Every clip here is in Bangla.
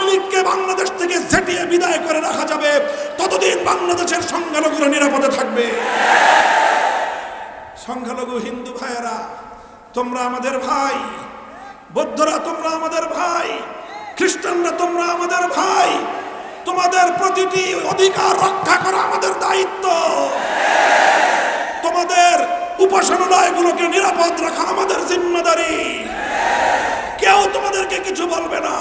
আওয়ামী লীগকে বাংলাদেশ থেকে ঝেঁটিয়ে বিদায় করে রাখা যাবে। ততদিন বাংলাদেশের সংখ্যালঘুরা নিরাপদে থাকবে। সংখ্যালঘু হিন্দু ভাইয়েরা, তোমরা আমাদের ভাই। বৌদ্ধরা, তোমরা আমাদের ভাই। খ্রিস্টানরা, তোমরা আমাদের ভাই। তোমাদের প্রতিটি অধিকার রক্ষা করা আমাদের দায়িত্ব। তোমাদের উপাসনালয়গুলোকে নিরাপদ রাখা আমাদের জিম্মাদারি। কেউ তোমাদেরকে কিছু বলবে না।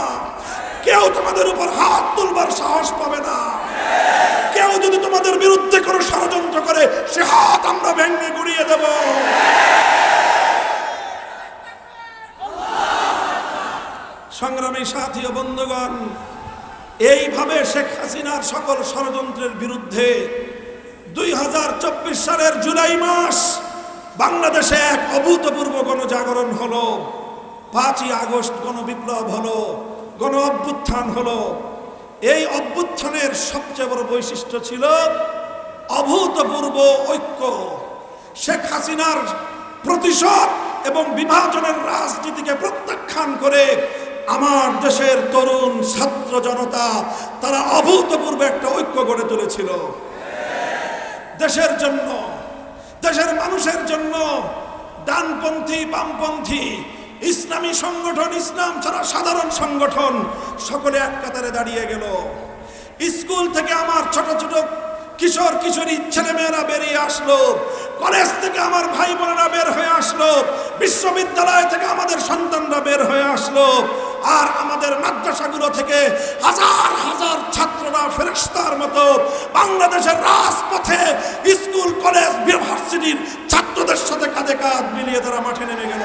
কেউ তোমাদের উপর হাত তুলবার সাহস পাবে না। কেউ যদি তোমাদের বিরুদ্ধে কোনো ষড়যন্ত্র করে, সে হাত আমরা ভেঙে গুড়িয়ে দেব। সংগ্রামী সাথী ও বন্ধুগণ, এইভাবে শেখ হাসিনার সকল ষড়যন্ত্রের বিরুদ্ধে দুই হাজার চব্বিশ সালের জুলাই মাস বাংলাদেশে এক অভূতপূর্ব গণজাগরণ হলো। পাঁচই আগস্ট গণবিপ্লব হলো। গণ অভ্যুত্থান হলো। এই অভ্যুত্থানের সবচেয়ে বড় বৈশিষ্ট্য ছিল অভূতপূর্ব ঐক্য। শেখ হাসিনার প্রতিশোধ এবং বিভাজনের রাজনীতিকে প্রত্যাখ্যান করে আমার দেশের তরুণ ছাত্র জনতা, তারা অভূতপূর্ব একটা ঐক্য গড়ে তুলেছিল। দেশের জন্য, দেশের মানুষের জন্য, ডানপন্থী, বামপন্থী ইসলামী সংগঠন, ইসলাম ছাড়া সাধারণ সংগঠন সকলে এক কাতারে দাঁড়িয়ে গেল। স্কুল থেকে আমার ছোট ছোট কিশোর কিশোরী ছেলেমেয়েরা বেরিয়ে আসলো। কলেজ থেকে আমার ভাই বোনেরা বের হয়ে আসলো। বিশ্ববিদ্যালয় থেকে আমাদের সন্তানরা বের হয়ে আসলো। আর আমাদের মাদ্রাসাগুলো থেকে হাজার হাজার ছাত্ররা ফেরেস্তার মতো বাংলাদেশের রাজপথে স্কুল, কলেজ, ইউনিভার্সিটির ছাত্রদের সাথে কাঁধে কাঁধ মিলিয়ে তারা মাঠে নেমে গেল।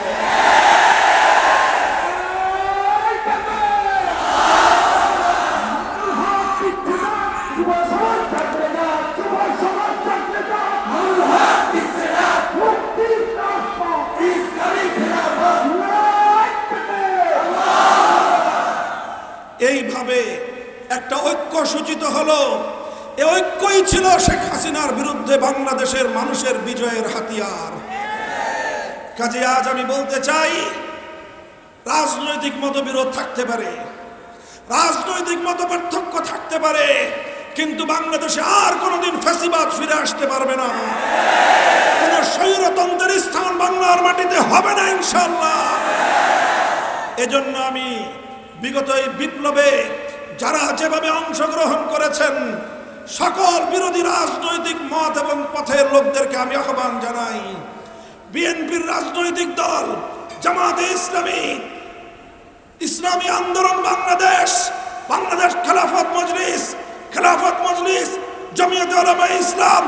এইভাবে একটা ঐক্য সূচিত হলো। এ ঐক্যই ছিল শেখ হাসিনার বিরুদ্ধে বাংলাদেশের মানুষের বিজয়ের হাতিয়ার। কাজে আজ আমি বলতে চাই, রাজনৈতিক মতবিরোধ থাকতে পারে, রাজনৈতিক মত পার্থক্য থাকতে পারে, কিন্তু বাংলাদেশে আর কোনোদিন ফ্যাসিবাদ ফিরে আসতে পারবে না। কোন স্বৈরতন্ত্রের স্থান বাংলার মাটিতে হবে না ইনশাল্লাহ এজন্য আমি বিগত এই বিপ্লবে যারা যেভাবে অংশগ্রহণ করেছেন, সকল বিরোধী রাজনৈতিক মত এবং পথের লোকদেরকে আমি আহ্বান জানাই। বিএনপির রাজনৈতিক দল, জামাতে ইসলামী ইসলামী আন্দোলন বাংলাদেশ বাংলাদেশ খেলাফত মজলিস খেলাফত মজলিস, জমিয়ত ওলামা ইসলাম,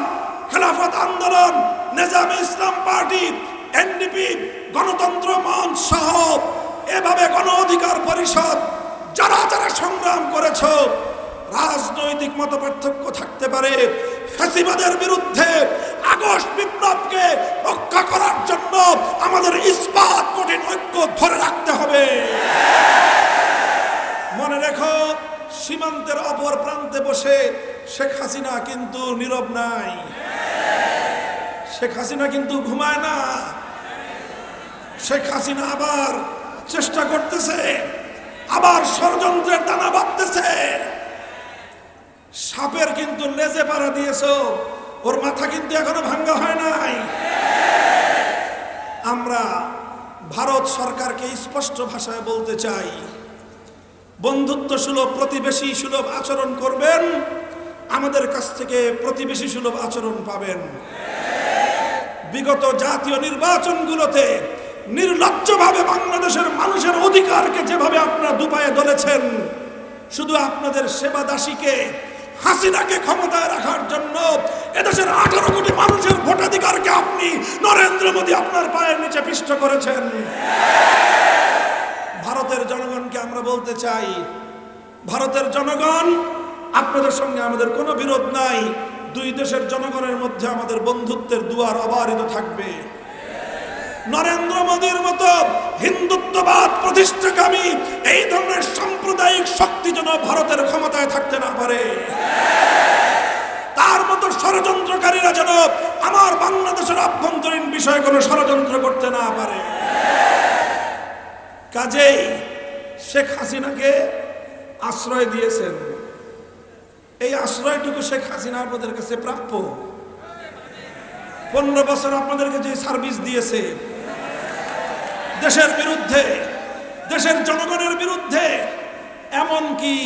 খেলাফত আন্দোলন, নেজামে ইসলাম পার্টি, এনডিপি, গণতন্ত্র মঞ্চ সহ এভাবে গণ অধিকার পরিষদ, যারা যারা সংগ্রাম করেছ, রাজনৈতিক মত পার্থক্য থাকতে পারে। ফ্যাসিবাদের বিরুদ্ধে আগস্ট বিপ্লবকে রক্ষা করার জন্য আমাদের ইস্পাত কঠিন ঐক্য ধরে রাখতে হবে। মনে রেখো, সীমান্তের অপর প্রান্তে বসে শেখ হাসিনা কিন্তু নীরব নাই। শেখ হাসিনা কিন্তু ঘুমায় না। শেখ হাসিনা আবার চেষ্টা করতেছে। আবার ষড়যন্ত্রের দানা বাঁধতেছে। সাপের কিন্তু লেজে পাড়া দিয়েছ। ওর মাথা কিন্তু এখনও ভাঙ্গা হয় নাই। আমরা ভারত সরকারকে স্পষ্ট ভাষায় বলতে চাই বন্ধুত্ব সুলভ প্রতিবেশী সুলভ আচরণ করবেন। আমাদের কাছ থেকে প্রতিবেশী সুলভ আচরণ পাবেন। বিগত জাতীয় নির্বাচনগুলোতে নির্লজ্জভাবে বাংলাদেশের মানুষের অধিকারকে যেভাবে আপনারা দুপায়ে ধরেছেন শুধু আপনাদের সেবা দাসীকে, হাসিনাকে ক্ষমতায় রাখার জন্য এদেশের আঠারো কোটি মানুষের ভোটাধিকারকে আপনি নরেন্দ্র মোদী আপনার পায়ের নিচে পিষ্ট করেছেন। ভারতের জনগণকে আমরা বলতে চাই, ভারতের জনগণ, আপনাদের সঙ্গে আমাদের কোনো বিরোধ নাই, দুই দেশের জনগণের মধ্যে আমাদের বন্ধুত্বের দুয়ার অবারিত থাকবে। নরেন্দ্র মোদীর মতো হিন্দুত্ববাদ প্রতিষ্ঠাকামী এই ধরনের সাম্প্রদায়িক শক্তি যেন ভারতের ক্ষমতায় থাকতে না পারে। তার মতো ষড়যন্ত্রকারীরা যেন আমার বাংলাদেশের আভ্যন্তরীণ বিষয়ে কোনো ষড়যন্ত্র করতে না পারে। কাজেই শেখ হাসিনাকে আশ্রয় দিয়েছেন। এই আশ্রয়টুকু শেখ হাসিনা আপনাদের কাছে প্রাপ্য। পনেরো বছর আপনাদেরকে যে সার্ভিস দিয়েছে দেশের বিরুদ্ধে, দেশের জনগণের বিরুদ্ধে, এমনকি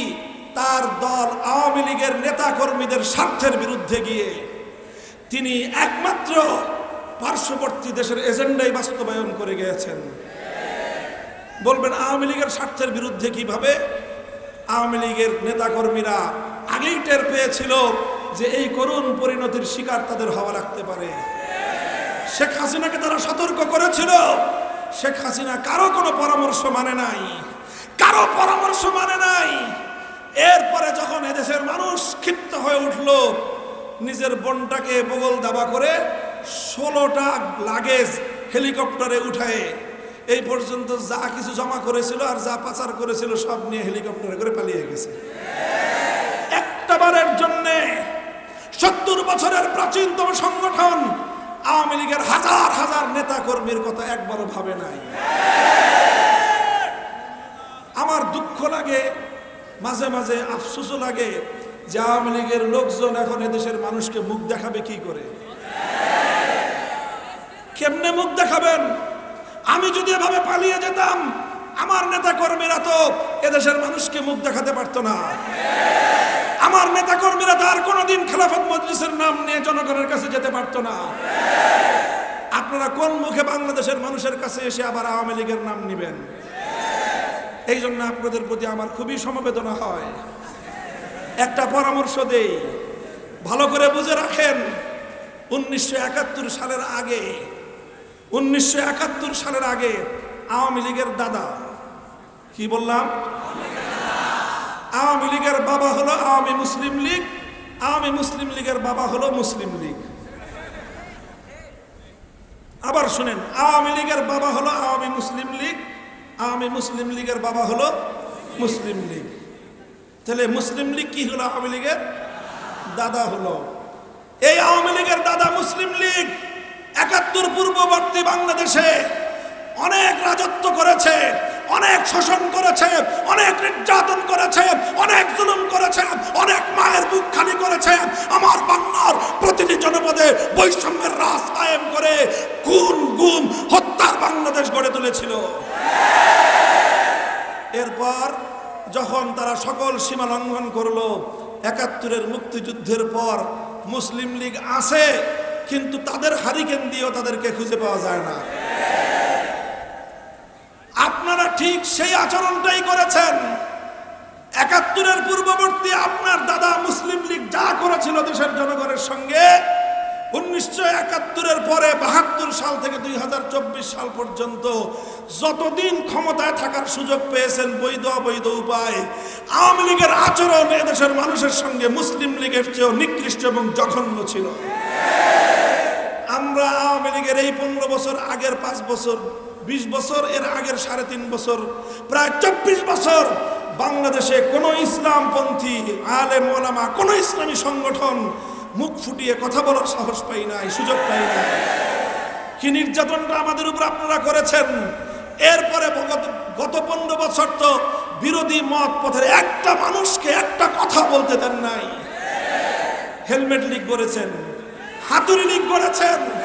তার দল আওয়ামী লীগের নেতা কর্মীদের স্বার্থের বিরুদ্ধে গিয়ে তিনি একমাত্র পার্শ্ববর্তী দেশের এজেন্ডাই বাস্তবায়ন করে গিয়েছেন। বলবেন, আওয়ামী লীগের স্বার্থের বিরুদ্ধে কীভাবে? আওয়ামী লীগের নেতাকর্মীরা আগেই টের পেয়েছিল যে এই করুণ পরিণতির শিকার তাদের হওয়া লাগতে পারে। শেখ হাসিনাকে তারা সতর্ক করেছিল। শেখ হাসিনা কারও কোনো পরামর্শ মানে নাই। কারও পরামর্শ মানে নাই। এরপরে যখন এদেশের মানুষ ক্ষিপ্ত হয়ে উঠল, নিজের বনটাকে বগল দাবা করে ষোলোটা লাগেজ হেলিকপ্টারে উঠায়। এই পর্যন্ত যা কিছু জমা করেছিল আর যা পাচার করেছিল সব নিয়ে হেলিকপ্টারে করে পালিয়ে গেছে। একটাবারের জন্যে সত্তর বছরের প্রাচীনতম সংগঠন আওয়ামী লীগের হাজার হাজার নেতা কর্মীর কথা একবারও ভাবে নাই। আমার দুঃখ লাগে, মাঝে মাঝে আফসোসও লাগে যে আওয়ামী লীগের লোকজন এখন এদেশের মানুষকে মুখ দেখাবে কি করে? কেমনে মুখ দেখাবেন? আমি যদি এভাবে পালিয়ে যেতাম, আমার নেতা কর্মীরা তো এদেশের মানুষকে মুখ দেখাতে পারতো না। আমার নেতা কর্মীরা তার কোনোদিন খেলাফত মজলিসের নাম নিয়ে জনগণের কাছে যেতে পারতো না। আপনারা কোন মুখে বাংলাদেশের মানুষের কাছে এসে আবার আওয়ামী লীগের নাম নিবেন? এই জন্য আপনাদের প্রতি আমার খুবই সমবেদনা হয়। একটা পরামর্শ দেই, ভালো করে বুঝে রাখেন, উনিশশো একাত্তর সালের আগে, উনিশশো একাত্তর সালের আগে আওয়ামী লীগের দাদা, কি বললাম? আওয়ামী লীগের বাবা হলো আওয়ামী মুসলিম লীগ, আওয়ামী মুসলিম লীগের বাবা হলো মুসলিম লীগ। আবার শুনেন, আওয়ামী লীগের বাবা হলো আওয়ামী মুসলিম লীগ, আওয়ামী মুসলিম লীগের বাবা হলো মুসলিম লীগ। তাহলে মুসলিম লীগ কি হলো আওয়ামী লীগের? দাদা হলো। এই আওয়ামী লীগের দাদা মুসলিম লীগ, একাত্তর পূর্ববর্তী বাংলাদেশে অনেক রাজত্ব করেছে, অনেক শোষণ করেছে, অনেক নির্যাতন করেছে অনেক জুলুম করেছে অনেক মায়ের বুক খালি করেছে আমার বাংলার প্রতিটি জনপদে বৈষম্যের রাস কায়েম করে খুন গুম হত্যার বাংলাদেশ গড়ে তুলেছিল এরপর যখন তারা সকল সীমা করল একাত্তরের মুক্তিযুদ্ধের পর মুসলিম লীগ আছে, কিন্তু তাদের হারিকেন দিয়েও তাদেরকে খুঁজে পাওয়া যায় না। আপনারা ঠিক সেই আচরণটাই করেছেন। একাত্তরের পূর্ববর্তী আপনার দাদা মুসলিম লীগ যা করেছিল দেশের জনগণের সঙ্গে উনিশশো একাত্তরের পরে বাহাত্তর সাল থেকে দুই হাজার চব্বিশ সাল পর্যন্ত যতদিন ক্ষমতায় থাকার সুযোগ পেয়েছেন বৈধ অবৈধ উপায়, আওয়ামী লীগের আচরণ এদেশের মানুষের সঙ্গে মুসলিম লীগের চেয়েও নিকৃষ্ট এবং জঘন্য ছিল। আমরা আওয়ামী লীগের এই পনেরো বছর আগের পাঁচ বছর, বিশ বছর, এর আগের সাড়ে তিন বছর, প্রায় চব্বিশ বছর বাংলাদেশে কোনো ইসলামপন্থী আলে মোলামা কোনো ইসলামী সংগঠন মুখ ফুটিয়ে কথা বলার সাহস পাই নাই, সুযোগ পাই নাই। কি নির্যাতনটা আমাদের উপর আপনারা করেছেন? এরপরে গত- পনেরো বছর তো বিরোধী মত পথের একটা মানুষকে একটা কথা বলতে দেন নাই। হেলমেট লিক করেছেন, হাতুড়ি লিক করেছেন।